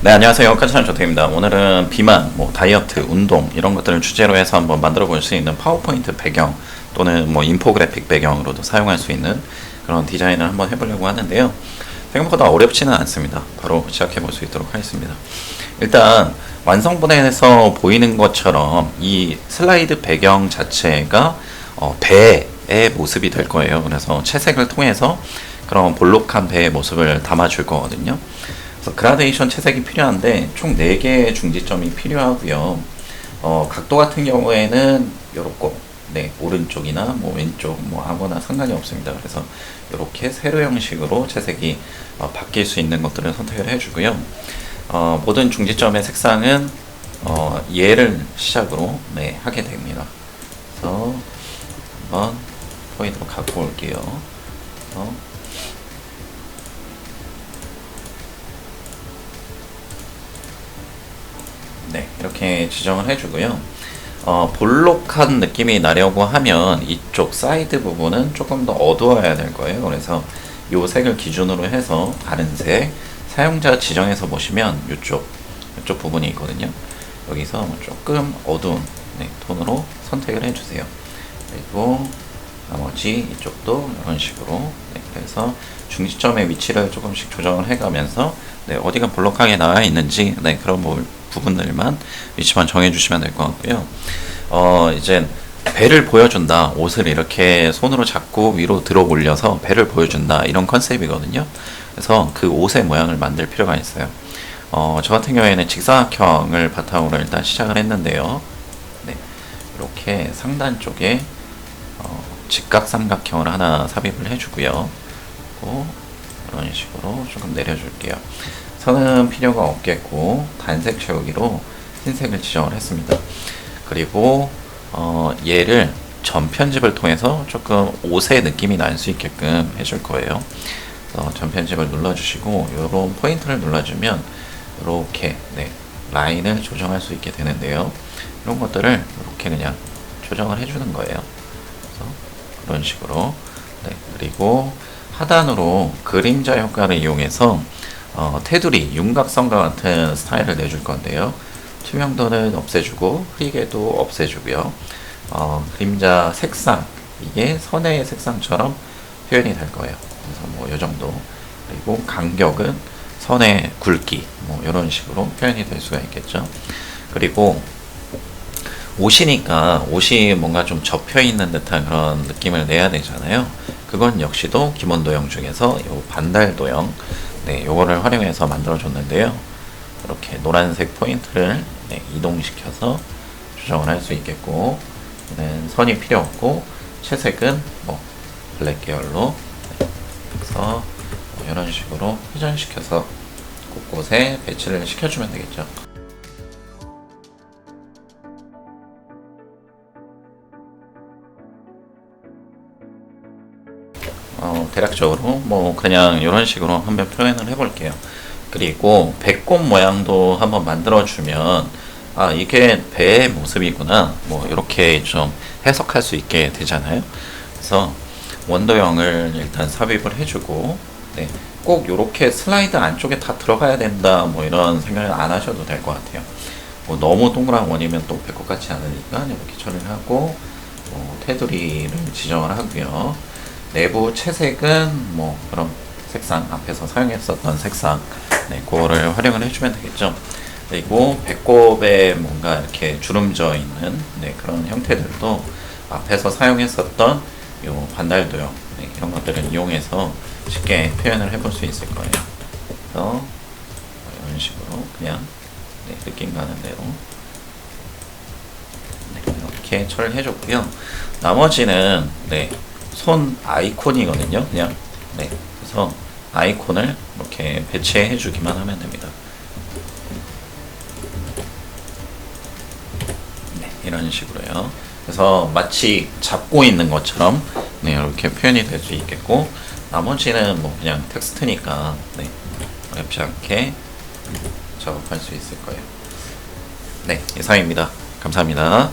네 안녕하세요. 까치산 조태입니다. 오늘은 비만, 뭐 다이어트, 운동 이런 것들을 주제로 해서 한번 만들어 볼 수 있는 파워포인트 배경 또는 뭐 인포그래픽 배경으로도 사용할 수 있는 그런 디자인을 한번 해보려고 하는데요. 생각보다 어렵지는 않습니다. 바로 시작해 볼 수 있도록 하겠습니다. 일단 완성본에서 보이는 것처럼 이 슬라이드 배경 자체가 어, 배의 모습이 될 거예요. 그래서 채색을 통해서 그런 볼록한 배의 모습을 담아줄 거거든요 그래서 그라데이션 채색이 필요한데 총 4개의 중지점이 필요하고요. 어, 각도 같은 경우에는 요렇고 네, 오른쪽이나 뭐 왼쪽 뭐 아무나 상관이 없습니다. 그래서 이렇게 세로 형식으로 채색이 어, 바뀔 수 있는 것들을 선택을 해주고요. 어, 모든 중지점의 색상은 어, 얘를 시작으로 네, 하게 됩니다. 그래서 한번 포인트로 갖고 올게요. 네, 이렇게 지정을 해주고요. 어, 볼록한 느낌이 나려고 하면 이쪽 사이드 부분은 조금 더 어두워야 될 거예요. 그래서 이 색을 기준으로 해서 다른 색, 사용자 지정에서 보시면 이쪽, 이쪽 부분이 있거든요. 여기서 조금 어두운 네, 톤으로 선택을 해주세요. 그리고 나머지 이쪽도 이런 식으로 네, 그래서 중지점의 위치를 조금씩 조정을 해가면서 네, 어디가 볼록하게 나와 있는지 네, 그런 부, 부분들만 위치만 정해주시면 될 것 같고요. 어, 이제 배를 보여준다. 옷을 이렇게 손으로 잡고 위로 들어 올려서 배를 보여준다. 이런 컨셉이거든요. 그래서 그 옷의 모양을 만들 필요가 있어요. 어, 저 같은 경우에는 직사각형을 바탕으로 일단 시작을 했는데요. 네, 이렇게 상단 쪽에 어, 직각삼각형을 하나 삽입을 해주고요. 이런 식으로 조금 내려줄게요. 선은 필요가 없겠고 단색 채우기로 흰색을 지정을 했습니다. 그리고 어, 얘를 전편집을 통해서 조금 옷의 느낌이 날 수 있게끔 해줄 거예요. 어, 전편집을 눌러주시고 이런 포인트를 눌러주면 이렇게 네, 라인을 조정할 수 있게 되는데요. 이런 것들을 이렇게 그냥 조정을 해주는 거예요. 그래서 이런 식으로 네, 그리고 하단으로 그림자 효과를 이용해서 어, 테두리, 윤곽선과 같은 스타일을 내줄 건데요. 투명도는 없애주고 흐리게도 없애주고요. 어, 그림자 색상 이게 선의 색상처럼 표현이 될 거예요. 그래서 뭐 이 정도 그리고 간격은 선의 굵기 뭐 이런 식으로 표현이 될 수가 있겠죠. 그리고 옷이니까 옷이 뭔가 좀 접혀 있는 듯한 그런 느낌을 내야 되잖아요. 그건 역시도 기본 도형 중에서 요 반달 도형 네, 요거를 활용해서 만들어 줬는데요. 이렇게 노란색 포인트를 네, 이동시켜서 조정을 할 수 있겠고 얘는 선이 필요 없고 채색은 뭐 블랙 계열로 네, 그래서 뭐 이런 식으로 회전시켜서 곳곳에 배치를 시켜주면 되겠죠. 어, 대략적으로 뭐 그냥 이런 식으로 한번 표현을 해볼게요. 그리고 배꼽 모양도 한번 만들어주면 아 이게 배의 모습이구나 뭐 이렇게 좀 해석할 수 있게 되잖아요. 그래서 원도형을 일단 삽입을 해주고 네, 꼭 이렇게 슬라이드 안쪽에 다 들어가야 된다 뭐 이런 생각을 안 하셔도 될 것 같아요. 뭐 너무 동그란 원이면 또 배꼽 같지 않으니까 이렇게 처리를 하고 뭐 테두리를 지정을 하고요. 내부 채색은 뭐 그런 색상 앞에서 사용했었던 색상 네 그거를 활용을 해주면 되겠죠. 그리고 배꼽에 뭔가 이렇게 주름져 있는 네 그런 형태들도 앞에서 사용했었던 요 반달도형 네, 이런 것들을 이용해서 쉽게 표현을 해볼 수 있을 거예요. 그래서 이런 식으로 그냥 네, 느낌 가는 대로 네, 이렇게 처리를 해줬고요. 나머지는 네, 손 아이콘이거든요. 그냥 네. 그래서 아이콘을 이렇게 배치해 주기만 하면 됩니다. 네, 이런 식으로요. 그래서 마치 잡고 있는 것처럼 네, 이렇게 표현이 될 수 있겠고 나머지는 뭐 그냥 텍스트니까 네, 어렵지 않게 작업할 수 있을 거예요. 네, 이상입니다. 감사합니다.